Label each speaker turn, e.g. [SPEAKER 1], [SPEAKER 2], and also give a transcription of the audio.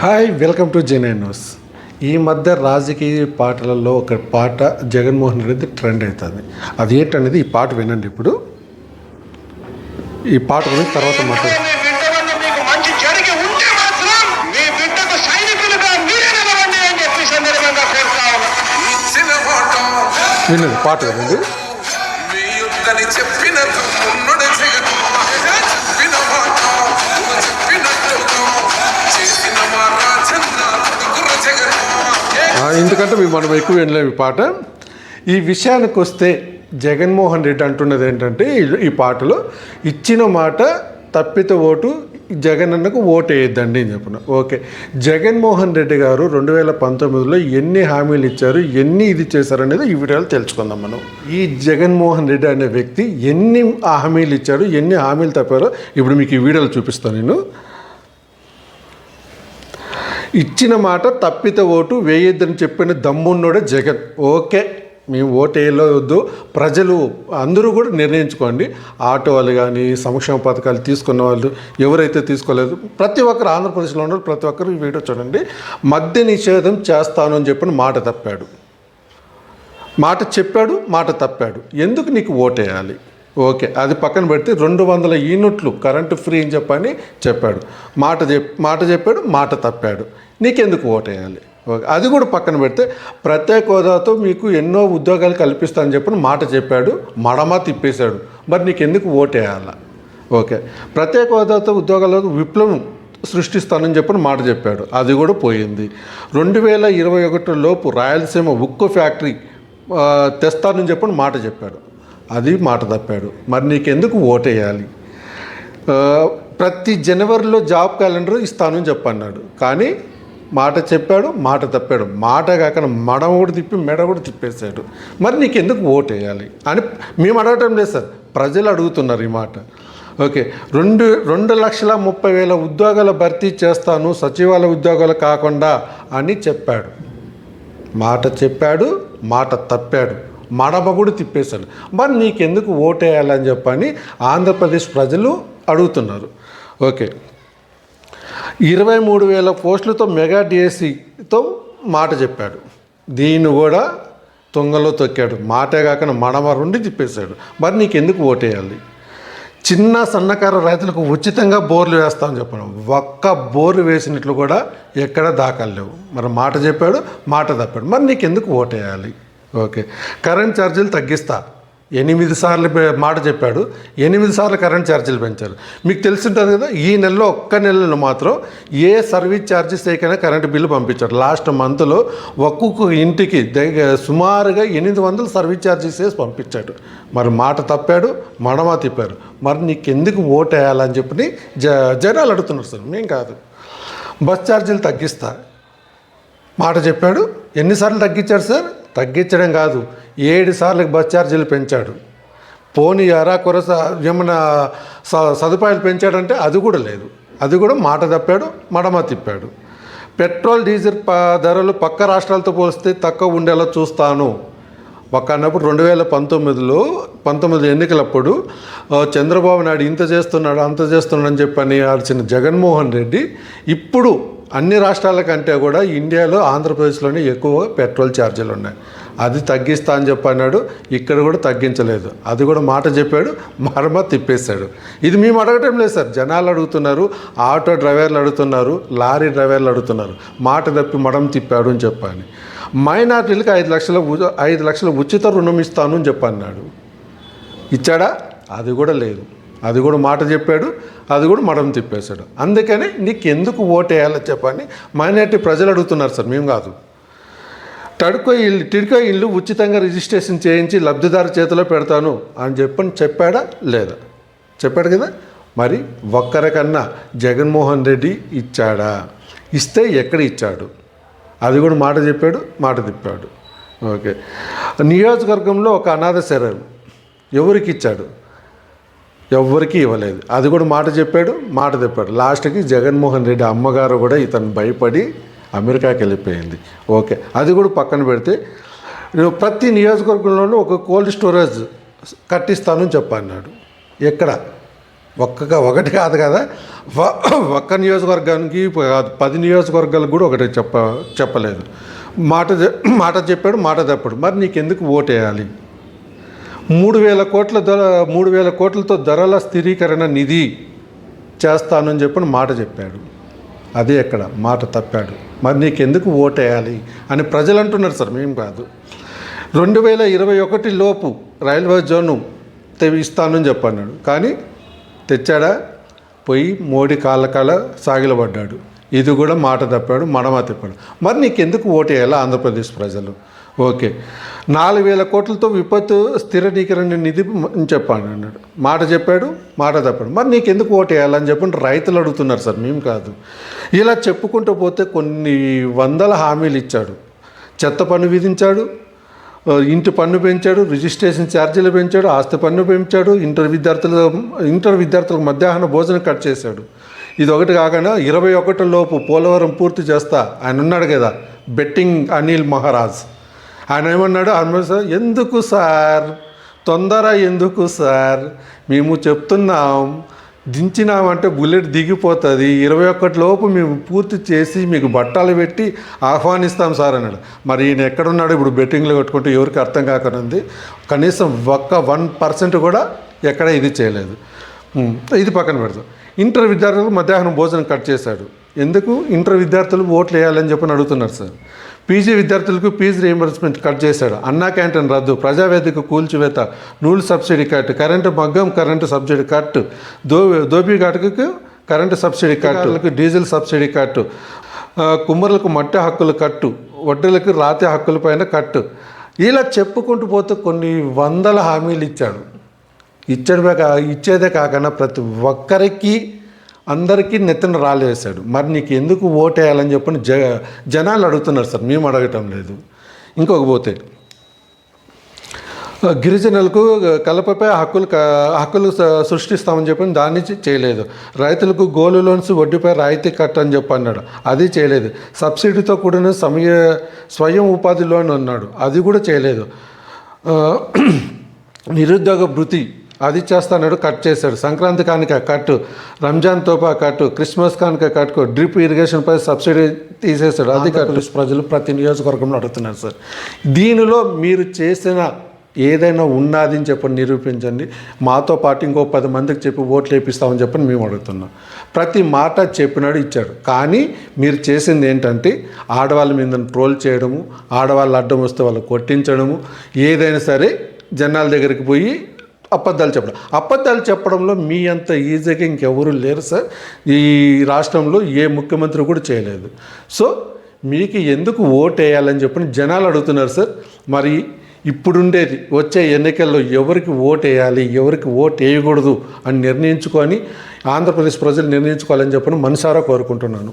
[SPEAKER 1] Hi welcome to జెనై news ఈ మధ్య రాజకీయ పాటలలో ఒక పాట జగన్మోహన్ రెడ్డి ట్రెండ్ అవుతుంది అది ఏంటనేది ఈ పాట వినండి ఇప్పుడు. ఈ పాట గురించి తర్వాత మాట్లాడు.
[SPEAKER 2] మీ బిడ్డ వల్ల
[SPEAKER 1] ఎందుకంటే మనం ఎక్కువ వినలేము ఈ పాట. ఈ విషయానికి వస్తే జగన్మోహన్ రెడ్డి అంటున్నది ఏంటంటే ఈ- ఈ పాటలో ఇచ్చిన మాట తప్పిత ఓటు జగన్ అన్నకు ఓటు వేయద్దండి అని చెప్పిన. ఓకే. జగన్మోహన్ రెడ్డి గారు రెండు వేల పంతొమ్మిదిలో ఎన్ని హామీలు ఇచ్చారు ఎన్ని ఇది చేశారు అనేది ఈ వీడియోలో తెలుసుకుందాం మనం. ఈ జగన్మోహన్ రెడ్డి అనే వ్యక్తి ఎన్ని హామీలు ఇచ్చారు ఎన్ని హామీలు తప్పారో ఇప్పుడు మీకు ఈ వీడియోలో చూపిస్తాను నేను. ఇచ్చిన మాట తప్పిత ఓటు వేయొద్దని చెప్పిన దమ్మున్నోడే జగన్. ఓకే మేము ఓటు వేయలేదు ప్రజలు అందరూ కూడా నిర్ణయించుకోండి. ఆటో వాళ్ళు కానీ సంక్షేమ పథకాలు తీసుకున్న వాళ్ళు ఎవరైతే తీసుకోలేదు ప్రతి ఒక్కరు ఆంధ్రప్రదేశ్లో ఉన్నారు ప్రతి ఒక్కరు వీడియో చూడండి. మద్య నిషేధం చేస్తాను అని చెప్పిన మాట తప్పాడు. మాట చెప్పాడు మాట తప్పాడు. ఎందుకు నీకు ఓటేయాలి ఓకే. అది పక్కన పెడితే రెండు వందల యూనిట్లు కరెంటు ఫ్రీ అని చెప్పని చెప్పాడు. మాట చెప్ మాట చెప్పాడు మాట తప్పాడు. నీకెందుకు ఓటేయాలి? ఓకే. అది కూడా పక్కన పెడితే ప్రత్యేక హోదాతో మీకు ఎన్నో ఉద్యోగాలు కల్పిస్తానని చెప్పని మాట చెప్పాడు మడమ తిప్పేశాడు. మరి నీకెందుకు ఓటేయాలా? ఓకే. ప్రత్యేక హోదాతో ఉద్యోగాలకు విప్లవం సృష్టిస్తానని చెప్పని మాట చెప్పాడు. అది కూడా పోయింది. రెండు వేల ఇరవై ఒకటిలోపు రాయలసీమ ఉక్కు ఫ్యాక్టరీ తెస్తానని చెప్పని మాట చెప్పాడు. అది మాట తప్పాడు. మరి నీకెందుకు ఓటేయాలి? ప్రతి జనవరిలో జాబ్ క్యాలెండర్ ఇస్తానని చెప్పన్నాడు. కానీ మాట చెప్పాడు మాట తప్పాడు. మాట కాకుండా మడమ కూడా తిప్పి మెడ కూడా తిప్పేశాడు. మరి నీకెందుకు ఓటేయాలి? అని మేము అడగటం లేదు సార్. ప్రజలు అడుగుతున్నారు ఈ మాట. ఓకే. రెండు రెండు లక్షల ముప్పై వేల ఉద్యోగాల భర్తీ చేస్తాను సచివాలయ ఉద్యోగాలు కాకుండా అని చెప్పాడు. మాట చెప్పాడు మాట తప్పాడు. మడబ కూడా తిప్పేశాడు మరి నీకెందుకు ఓటేయాలని చెప్పని ఆంధ్రప్రదేశ్ ప్రజలు అడుగుతున్నారు. ఓకే. ఇరవై మూడు వేల పోస్టులతో మెగా డిఎస్సితో మాట చెప్పాడు. దీన్ని కూడా తుంగలో తొక్కాడు. మాటే కాకుండా మడమరుండి తిప్పేశాడు. మరి నీకెందుకు ఓటేయాలి? చిన్న సన్నకారు రైతులకు ఉచితంగా బోర్లు వేస్తామని చెప్పాను. ఒక్క బోర్లు వేసినట్లు కూడా ఎక్కడ దాఖలు లేవు. మరి మాట చెప్పాడు మాట తప్పాడు. మరి నీకెందుకు ఓటేయాలి? ఓకే. కరెంట్ ఛార్జీలు తగ్గిస్తా. ఎనిమిది సార్లు మాట చెప్పాడు. ఎనిమిది సార్లు కరెంట్ ఛార్జీలు పెంచారు. మీకు తెలిసింటుంది కదా ఈ నెలలో ఒక్క నెలలో మాత్రం ఏ సర్వీస్ ఛార్జెస్ చేయకైనా కరెంట్ బిల్లు పంపించాడు లాస్ట్ మంత్లో ఒక్కొక్క ఇంటికి దగ్గర సుమారుగా ఎనిమిది వందలు సర్వీస్ ఛార్జెస్ వేసి పంపించాడు. మరి మాట తప్పాడు మడమ తిప్పారు. మరి నీకెందుకు ఓటు వేయాలని చెప్పి జ జనాలు అడుగుతున్నారు సార్. మేం కాదు. బస్ ఛార్జీలు తగ్గిస్తా. మాట చెప్పాడు. ఎన్నిసార్లు తగ్గించాడు సార్? తగ్గించడం కాదు ఏడు సార్లు బస్ ఛార్జీలు పెంచాడు. పోనీ అరా కొరస ఏమన్నా స- సదుపాయాలు పెంచాడంటే అది కూడా లేదు. అది కూడా మాట తప్పాడు మడమ తిప్పాడు. పెట్రోల్ డీజిల్ ప ధరలు పక్క రాష్ట్రాలతో పోలిస్తే తక్కువ ఉండేలా చూస్తాను. ఒక అన్నప్పుడు రెండు వేల పంతొమ్మిదిలో పంతొమ్మిది ఎన్నికలప్పుడు చంద్రబాబు నాయుడు ఇంత చేస్తున్నాడు అంత చేస్తున్నాడు అని చెప్పని ఆడిచిన జగన్మోహన్ రెడ్డి ఇప్పుడు అన్ని రాష్ట్రాల కంటే కూడా ఇండియాలో ఆంధ్రప్రదేశ్లోనే ఎక్కువ పెట్రోల్ ఛార్జీలు ఉన్నాయి. అది తగ్గిస్తా అని చెప్పన్నాడు ఇక్కడ కూడా తగ్గించలేదు. అది కూడా మాట చెప్పాడు. మరమ తిప్పేశాడు. ఇది మేము అడగటం లేదు సార్. జనాలు అడుగుతున్నారు. ఆటో డ్రైవర్లు అడుగుతున్నారు. లారీ డ్రైవర్లు అడుగుతున్నారు. మాట తప్పి మడం తిప్పాడు అని చెప్పాను. మైనార్టీలకు ఐదు లక్షల ఐదు లక్షల ఉచిత రుణం ఇస్తాను అని చెప్పన్నాడు. ఇచ్చాడా? అది కూడా లేదు. అది కూడా మాట చెప్పాడు అది కూడా మడం తిప్పేశాడు. అందుకని నీకు ఎందుకు ఓటేయాలని చెప్పని మైనార్టీ ప్రజలు అడుగుతున్నారు సార్ మేము కాదు. టడ్కో ఇల్లు టిడ్కో ఇల్లు ఉచితంగా రిజిస్ట్రేషన్ చేయించి లబ్ధిదారు చేతిలో పెడతాను అని చెప్పని చెప్పాడా లేదా? చెప్పాడు కదా? మరి ఒక్కరికన్నా జగన్మోహన్ రెడ్డి ఇచ్చాడా? ఇస్తే ఎక్కడ ఇచ్చాడు? అది కూడా మాట చెప్పాడు మాట తిప్పాడు. ఓకే. నియోజకవర్గంలో ఒక అనాథ శరీరం ఎవరికి ఇచ్చాడు? ఎవ్వరికీ ఇవ్వలేదు. అది కూడా మాట చెప్పాడు మాట తెప్పాడు. లాస్ట్కి జగన్మోహన్ రెడ్డి అమ్మగారు కూడా ఇతను భయపడి అమెరికాకి వెళ్ళిపోయింది. ఓకే. అది కూడా పక్కన పెడితే నువ్వు ప్రతి నియోజకవర్గంలోనూ ఒక కోల్డ్ స్టోరేజ్ కట్టిస్తానని చెప్పన్నాడు. ఎక్కడ? ఒక్క ఒకటి కాదు కదా. ఒక్క నియోజకవర్గానికి కాదు పది నియోజకవర్గాలకు కూడా ఒకటి చెప్ప చెప్పలేదు. మాట మాట చెప్పాడు మాట తప్పాడు. మరి నీకెందుకు ఓటేయాలి? మూడు వేల కోట్ల ధర మూడు వేల కోట్లతో ధరల స్థిరీకరణ నిధి చేస్తానని చెప్పని మాట చెప్పాడు. అదే అక్కడ మాట తప్పాడు. మరి నీకెందుకు ఓటేయాలి అని ప్రజలు అంటున్నారు సార్ మేము కాదు. రెండు వేల ఇరవై ఒకటి లోపు రైల్వే జోను ఇస్తానని చెప్పన్నాడు. కానీ తెచ్చాడా? పోయి మోడీ కాళ్ళ కాళ్ళ సాగిలబడ్డాడు. ఇది కూడా మాట తప్పాడు మడమ తిప్పాడు. మరి నీకెందుకు ఓటేయాలా ఆంధ్రప్రదేశ్ ప్రజలు? ఓకే. నాలుగు వేల కోట్లతో విపత్తు స్థిరీకరణ నిధి అని చెప్పాను అన్నాడు. మాట చెప్పాడు మాట తప్పాడు. మరి నీకెందుకు ఓటేయాలని చెప్పి రైతులు అడుగుతున్నారు సార్ మేము కాదు. ఇలా చెప్పుకుంటూ పోతే కొన్ని వందల హామీలు ఇచ్చాడు. చెత్త పన్ను విధించాడు ఇంటి పన్ను పెంచాడు రిజిస్ట్రేషన్ ఛార్జీలు పెంచాడు ఆస్తి పన్ను పెంచాడు ఇంటర్ విద్యార్థుల ఇంటర్ విద్యార్థులకు మధ్యాహ్న భోజనం కట్ చేశాడు. ఇది ఒకటి కాకుండా ఇరవై ఒకటి లోపు పోలవరం పూర్తి చేస్తా ఆయన ఉన్నాడు కదా బెట్టింగ్ అనిల్ మహారాజ్. ఆయన ఏమన్నాడు? ఆయన సార్ ఎందుకు సార్? తొందర ఎందుకు సార్? మేము చెప్తున్నాం దించినామంటే బుల్లెట్ దిగిపోతుంది. ఇరవై ఒక్కటి లోపు మేము పూర్తి చేసి మీకు బట్టాలు పెట్టి ఆహ్వానిస్తాం సార్ అన్నాడు. మరి ఈయన ఎక్కడున్నాడు? ఇప్పుడు బెట్టింగ్లో కొట్టుకుంటే ఎవరికి అర్థం కాకనుంది కనీసం ఒక్క వన్ పర్సెంట్ కూడా ఎక్కడ ఇది చేయలేదు. ఇది పక్కన పెడతాం ఇంటర్ విద్యార్థులకు మధ్యాహ్నం భోజనం కట్ చేశాడు. ఎందుకు ఇంటర్ విద్యార్థులు ఓట్లు వేయాలని చెప్పని అడుగుతున్నారు సార్. పీజీ విద్యార్థులకు ఫీజు రీఎంబర్స్మెంట్ కట్ చేశాడు. అన్నా క్యాంటీన్ రద్దు ప్రజావేదిక కూల్చివేత నూలు సబ్సిడీ కట్ కరెంటు మగ్గం కరెంటు సబ్సిడీ కట్ దో dhobi ఘాటుకు current subsidy cut diesel subsidy cut కుమ్మరులకు మట్టి హక్కులు కట్టు వడ్డీలకు రాతి హక్కులపైన కట్టు ఇలా చెప్పుకుంటూ పోతే కొన్ని వందల హామీలు ఇచ్చాడు. ఇచ్చడమే కా ఇచ్చేదే కాకుండా ప్రతి ఒక్కరికి అందరికీ నెత్తిన రాలేసాడు మరి నీకు ఎందుకు ఓటేయాలని చెప్పని జ జనాలు అడుగుతున్నారు సార్. మేము అడగటం లేదు. ఇంకొక పోతే. గిరిజనులకు కలపపై హక్కులు హక్కులు స- సృష్టిస్తామని చెప్పి దాన్ని చేయలేదు. రైతులకు గోల్డ్ లోన్స్ వడ్డీపై రాయితీ కట్ అని చెప్పి అన్నాడు. అది చేయలేదు. సబ్సిడీతో కూడిన సమయ స్వయం ఉపాధి లోన్ అన్నాడు అది కూడా చేయలేదు. నిరుద్యోగ భృతి అది చేస్తాడు కట్ చేశాడు. సంక్రాంతి కానుక కట్టు రంజాన్ తోపా కట్టు క్రిస్మస్ కానుక కట్టుకో డ్రిప్ ఇరిగేషన్ పై సబ్సిడీ తీసేశాడు అది కట్టు ప్రజలు ప్రతి నియోజకవర్గంలో అడుగుతున్నారు సార్. దీనిలో మీరు చేసిన ఏదైనా ఉన్నది అని చెప్పి నిరూపించండి. మాతో పాటు ఇంకో పది మందికి చెప్పి ఓట్లు వేపిస్తామని చెప్పని మేము అడుగుతున్నాం. ప్రతి మాట చెప్పినాడు ఇచ్చాడు. కానీ మీరు చేసింది ఏంటంటే ఆడవాళ్ళ మీద ట్రోల్ చేయడము ఆడవాళ్ళు అడ్డం వస్తే వాళ్ళు కొట్టించడము ఏదైనా సరే జనాల దగ్గరికి పోయి అబద్ధాలు చెప్పడం. అబద్ధాలు చెప్పడంలో మీ అంత ఈజీగా ఇంకెవరు లేరు సార్. ఈ రాష్ట్రంలో ఏ ముఖ్యమంత్రి కూడా చేయలేదు. సో మీకు ఎందుకు ఓటు వేయాలని చెప్పని జనాలు అడుగుతున్నారు సార్. మరి ఇప్పుడుండేది వచ్చే ఎన్నికల్లో ఎవరికి ఓటు వేయాలి ఎవరికి ఓటు వేయకూడదు అని నిర్ణయించుకొని ఆంధ్రప్రదేశ్ ప్రజలు నిర్ణయించుకోవాలని చెప్పని మనసారా కోరుకుంటున్నాను.